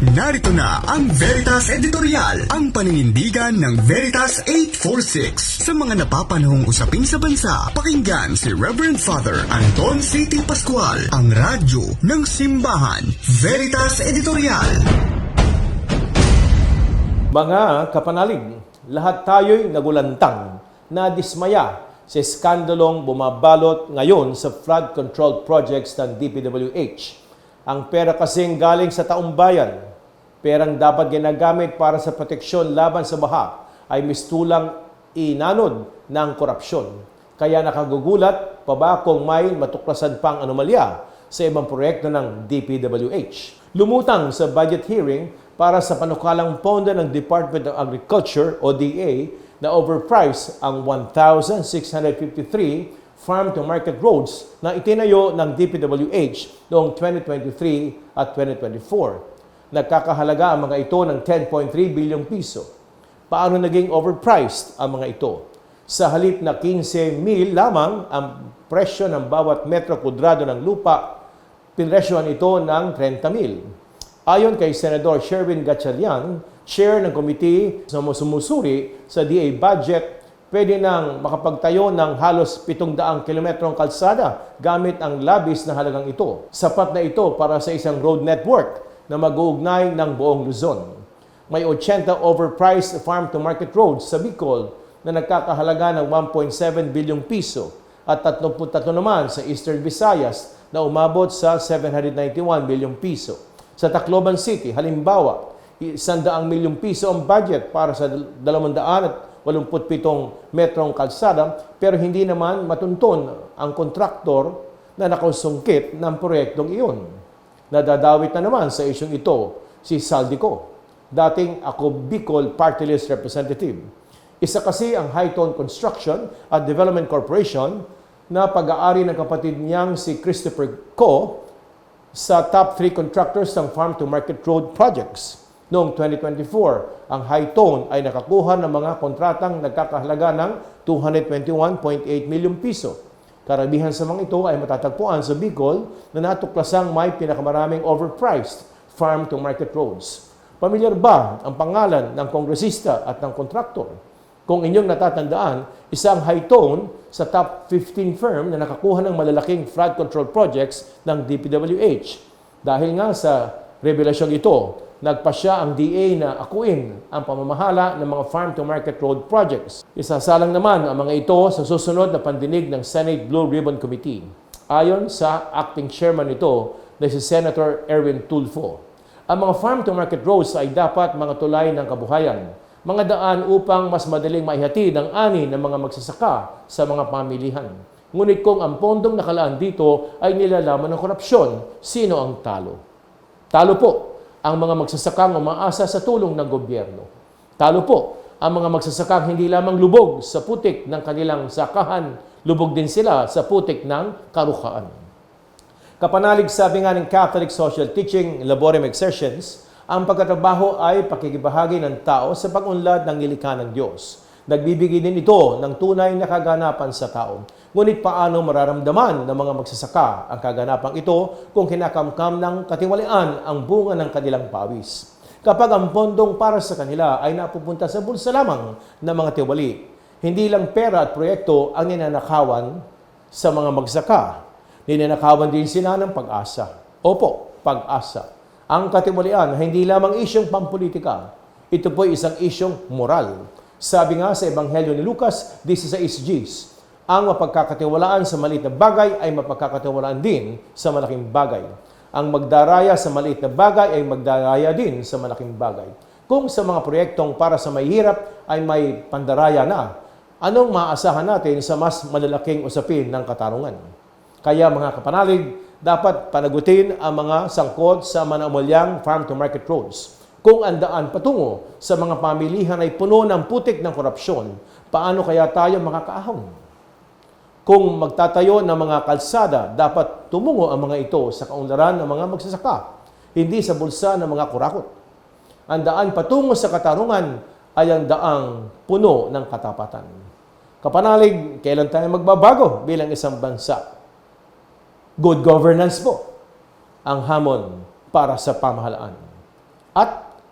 Narito na ang Veritas Editorial, ang paninindigan ng Veritas 846 sa mga napapanahong usapin sa bansa. Pakinggan si Reverend Father Anton C.T. Pascual, ang radyo ng simbahan. Veritas Editorial. Mga kapanalig, lahat tayo'y nagulantang na dismaya sa skandalong bumabalot ngayon sa flood control projects ng DPWH. Ang pera kasing galing sa taong bayan, perang dapat ginagamit para sa proteksyon laban sa baha, ay mistulang inanod ng korupsyon. Kaya nakagugulat pa ba kung may matuklasan pang anomalya sa ibang proyekto ng DPWH. Lumutang sa budget hearing para sa panukalang pondo ng Department of Agriculture o DA na overpriced ang 1,653 farm to market roads na itinayo ng DPWH noong 2023 at 2024. Nagkakahalaga ang mga ito ng 10.3 bilyong piso. Paano naging overpriced ang mga ito? Sa halip na 15 mil lamang ang presyo ng bawat metro kudrado ng lupa, pinresyohan ito ng 30 mil. Ayon kay Senador Sherwin Gatchalian, chair ng komite na sumusuri sa DA budget, pwede nang makapagtayo ng halos 700 kilometrong kalsada gamit ang labis na halagang ito. Sapat na ito para sa isang road network na mag-uugnay ng buong Luzon. May 80 overpriced farm-to-market roads sa Bicol na nagkakahalaga ng 1.7 bilyong piso at 33 naman sa Eastern Visayas na umabot sa 791 bilyong piso. Sa Tacloban City, halimbawa, 100 milyong piso ang budget para sa 287 metrong kalsada pero hindi naman matunton ang kontraktor na nakausungkit ng proyektong iyon. Nadadawit na naman sa isyong ito si Saldico, dating ako Bicol Party List Representative. Isa kasi ang Hightone Construction at Development Corporation na pag-aari ng kapatid niyang si Christopher Co sa top 3 contractors ng Farm to Market Road projects. Noong 2024, ang Hightone ay nakakuha ng mga kontratang nagkakahalaga ng 221.8 milyong piso. Karamihan sa mga ito ay matatagpuan sa Bicol na natuklasang may pinakamaraming overpriced farm to market roads. Pamilyar ba ang pangalan ng kongresista at ng kontraktor? Kung inyong natatandaan, isang high tone sa top 15 firm na nakakuha ng malalaking flood control projects ng DPWH. Dahil nga sa revelasyong ito, nagpa siya ang DA na akuin ang pamamahala ng mga farm-to-market road projects. Isasalang naman ang mga ito sa susunod na pandinig ng Senate Blue Ribbon Committee. Ayon sa acting chairman nito na si Senator Erwin Tulfo. Ang mga farm-to-market roads ay dapat mga tulay ng kabuhayan, mga daan upang mas madaling maihatid ang ani ng mga magsasaka sa mga pamilihan. Ngunit kung ang pondong nakalaan dito ay nilalaman ng korupsyon, sino ang talo? Talo po ang mga magsasakang umaasa sa tulong ng gobyerno. Talo po ang mga magsasakang hindi lamang lubog sa putik ng kanilang sakahan, lubog din sila sa putik ng karukaan. Kapanalig sabi nga ng Catholic Social Teaching Laborium Exertions, ang pagkatrabaho ay pakikibahagi ng tao sa pag-unlad ng nilikha ng Diyos. Nagbibigay din ito ng tunay na kaganapan sa tao. Ngunit paano mararamdaman ng mga magsasaka ang kaganapang ito kung kinakamkam ng katiwalian ang bunga ng kanilang pawis? Kapag ang pondong para sa kanila ay napupunta sa bulsa lamang ng mga tiwali, hindi lang pera at proyekto ang ninanakawan sa mga magsaka. Ninanakawan din sila ng pag-asa. Opo, pag-asa. Ang katiwalian hindi lamang isyong pampolitika. Ito po isang isyong moral. Sabi nga sa Ebanghelyo ni Lucas 16.Gs, ang mapagkakatiwalaan sa maliit na bagay ay mapagkakatiwalaan din sa malaking bagay. Ang magdaraya sa maliit na bagay ay magdaraya din sa malaking bagay. Kung sa mga proyektong para sa mahihirap ay may pandaraya na, anong maaasahan natin sa mas malalaking usapin ng katarungan? Kaya mga kapanalig, dapat panagutin ang mga sangkot sa manamulyang farm-to-market roads. Kung ang daan patungo sa mga pamilihan ay puno ng putik ng korupsyon, paano kaya tayo makakaahon? Kung magtatayo ng mga kalsada, dapat tumungo ang mga ito sa kaunlaran ng mga magsasaka, hindi sa bulsa ng mga kurakot. Ang daan patungo sa katarungan ay ang daang puno ng katapatan. Kapanalig, kailan tayo magbabago bilang isang bansa? Good governance po ang hamon para sa pamahalaan.